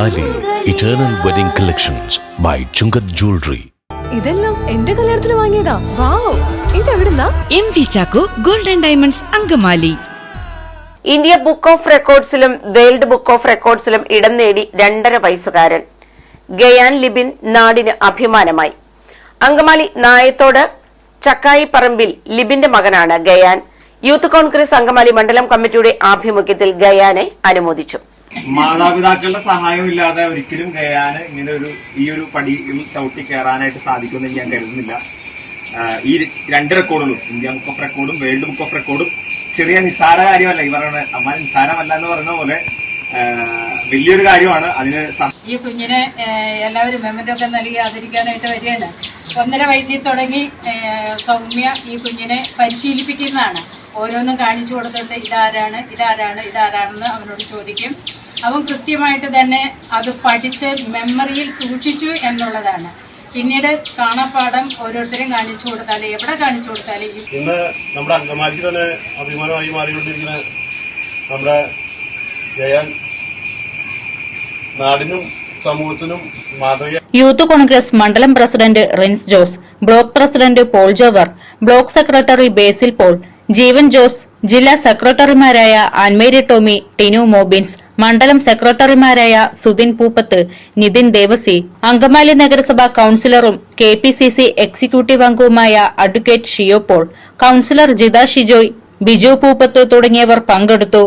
Eternal wedding collections by Chungath jewellery ഇതെല്ലാം എന്റെ കല്യാണത്തിന് വാങ്ങിയതാ. Wow ഇതെവിടുന്നാ? M V Chacko golden diamonds Angamaly. India book of റെക്കോർഡ്സിലും world book of റെക്കോർഡ്സിലും ഇടം നേടി രണ്ടര വയസ്സുകാരൻ. ഗയാൻ ലിബിൻ നാടിന് അഭിമാനമായി. അങ്കമാലി നായത്തോട് ചക്കായി പറമ്പിൽ ലിബിന്റെ മകനാണ് ഗയാൻ. യൂത്ത് കോൺഗ്രസ് അങ്കമാലി മണ്ഡലം കമ്മിറ്റിയുടെ ആഭിമുഖ്യത്തിൽ ഗയാനെ അനുമോദിച്ചു. മാതാപിതാക്കളുടെ സഹായം ഇല്ലാതെ ഒരിക്കലും കയറാന് ഇങ്ങനെ ഒരു ഈ ഒരു പടിയിൽ ചവിട്ടി കയറാനായിട്ട് സാധിക്കുമെന്ന് ഞാൻ കരുതുന്നില്ല. ഈ രണ്ട് റെക്കോർഡുകളും ഇന്ത്യ ബുക്ക് ഓഫ് റെക്കോർഡും വേൾഡ് ബുക്ക് ഓഫ് റെക്കോർഡും ചെറിയ നിസ്സാര കാര്യമല്ല. ഈ പറയുന്നത് അമ്മ നിസ്സാരമല്ല എന്ന് പറയുന്ന പോലെ വലിയൊരു കാര്യമാണ്. അതിന് ഈ കുഞ്ഞിനെ എല്ലാവരും മെമ്മന്റ് ഒക്കെ നൽകി ആദരിക്കാനായിട്ട് വരികയാണ്. ഒന്നര വയസ്സിൽ തുടങ്ങി സൗമ്യ ഈ കുഞ്ഞിനെ പരിശീലിപ്പിക്കുന്നതാണ്. ഓരോന്നും കാണിച്ചു കൊടുത്തിട്ട് ഇതാരാണ് ഇതാരാണ് ഇതാരാണെന്ന് അവനോട് ചോദിക്കും. അവൻ കൃത്യമായിട്ട് തന്നെ അത് പഠിച്ച് മെമ്മറിയിൽ സൂക്ഷിച്ചു എന്നുള്ളതാണ്. പിന്നീട് കാണാപ്പാടം ഓരോരുത്തരും കാണിച്ചു കൊടുത്താൽ എവിടെ കാണിച്ചു കൊടുത്താലും ഇന്ന് നമ്മുടെ അങ്കമാലിക്ക് തന്നെ അഭിമാനമായി മാറിക്കൊണ്ടിരിക്കുന്ന നമ്മുടെ ജയാൻ നാടിനും സമൂഹത്തിനും മാതൃക. യൂത്ത് കോൺഗ്രസ് മണ്ഡലം president Rins Jose block president Paul Jover block secretary Basil Paul Jeevan Jose ജില്ലാ സെക്രട്ടറിമാരായ ആൻമേരി ടോമി ടിനു മോബിൻസ് മണ്ഡലം സെക്രട്ടറിമാരായ സുധിൻ പൂപ്പത്ത് നിതിൻ ദേവസി അങ്കമാലി നഗരസഭാ കൌൺസിലറും K P C C executive അംഗവുമായ അഡ്വക്കേറ്റ് ഷിയോ പോൾ കൌൺസിലർ ജിത ഷിജോയ് ബിജു പൂപ്പത്ത് തുടങ്ങിയവർ പങ്കെടുത്തു.